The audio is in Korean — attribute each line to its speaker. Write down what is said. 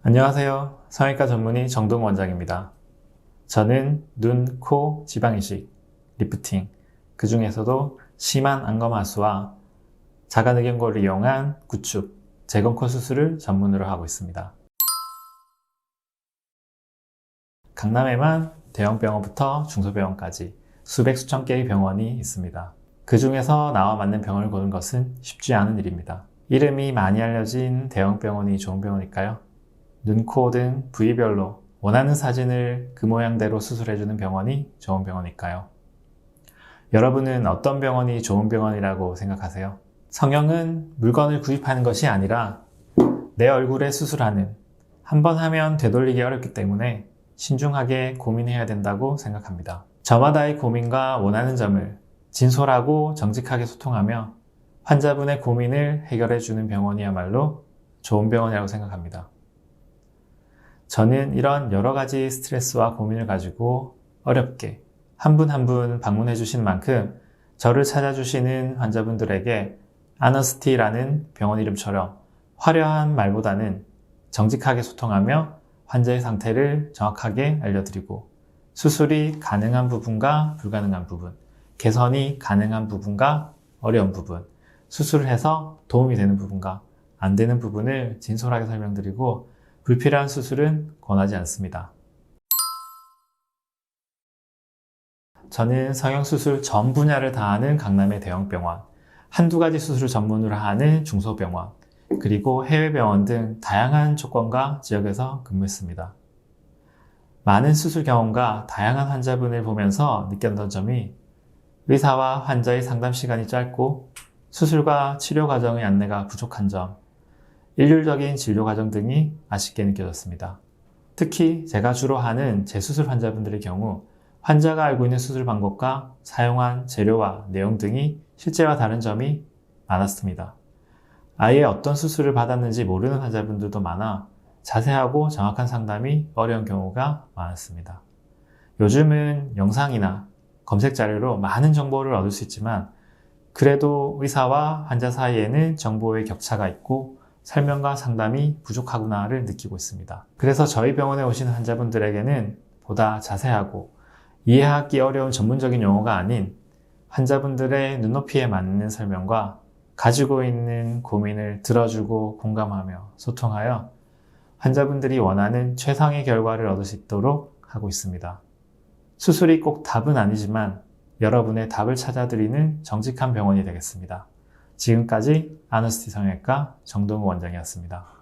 Speaker 1: 안녕하세요. 성형외과 전문의 정동 원장입니다. 저는 눈, 코, 지방이식, 리프팅, 그 중에서도 심한 안검하수와 자가늑연골을 이용한 구축, 재건코 수술을 전문으로 하고 있습니다. 강남에만 대형 병원부터 중소병원까지 수백 수천 개의 병원이 있습니다. 그 중에서 나와 맞는 병원을 고른 것은 쉽지 않은 일입니다. 이름이 많이 알려진 대형 병원이 좋은 병원일까요? 눈, 코 등 부위별로 원하는 사진을 그 모양대로 수술해주는 병원이 좋은 병원일까요? 여러분은 어떤 병원이 좋은 병원이라고 생각하세요? 성형은 물건을 구입하는 것이 아니라 내 얼굴에 수술하는 한 번 하면 되돌리기 어렵기 때문에 신중하게 고민해야 된다고 생각합니다. 저마다의 고민과 원하는 점을 진솔하고 정직하게 소통하며 환자분의 고민을 해결해 주는 병원이야말로 좋은 병원이라고 생각합니다. 저는 이런 여러 가지 스트레스와 고민을 가지고 어렵게 한 분 한 분 방문해 주신 만큼 저를 찾아주시는 환자분들에게 아너스티라는 병원 이름처럼 화려한 말보다는 정직하게 소통하며 환자의 상태를 정확하게 알려드리고 수술이 가능한 부분과 불가능한 부분, 개선이 가능한 부분과 어려운 부분, 수술을 해서 도움이 되는 부분과 안 되는 부분을 진솔하게 설명드리고 불필요한 수술은 권하지 않습니다. 저는 성형수술 전 분야를 다 하는 강남의 대형병원, 한두 가지 수술을 전문으로 하는 중소병원, 그리고 해외병원 등 다양한 조건과 지역에서 근무했습니다. 많은 수술 경험과 다양한 환자분을 보면서 느꼈던 점이 의사와 환자의 상담 시간이 짧고 수술과 치료 과정의 안내가 부족한 점, 일률적인 진료 과정 등이 아쉽게 느껴졌습니다. 특히 제가 주로 하는 재수술 환자분들의 경우 환자가 알고 있는 수술 방법과 사용한 재료와 내용 등이 실제와 다른 점이 많았습니다. 아예 어떤 수술을 받았는지 모르는 환자분들도 많아 자세하고 정확한 상담이 어려운 경우가 많았습니다. 요즘은 영상이나 검색 자료로 많은 정보를 얻을 수 있지만 그래도 의사와 환자 사이에는 정보의 격차가 있고 설명과 상담이 부족하구나를 느끼고 있습니다. 그래서 저희 병원에 오시는 환자분들에게는 보다 자세하고 이해하기 어려운 전문적인 용어가 아닌 환자분들의 눈높이에 맞는 설명과 가지고 있는 고민을 들어주고 공감하며 소통하여 환자분들이 원하는 최상의 결과를 얻을 수 있도록 하고 있습니다. 수술이 꼭 답은 아니지만 여러분의 답을 찾아드리는 정직한 병원이 되겠습니다. 지금까지 아너스티 성형외과 정동우 원장이었습니다.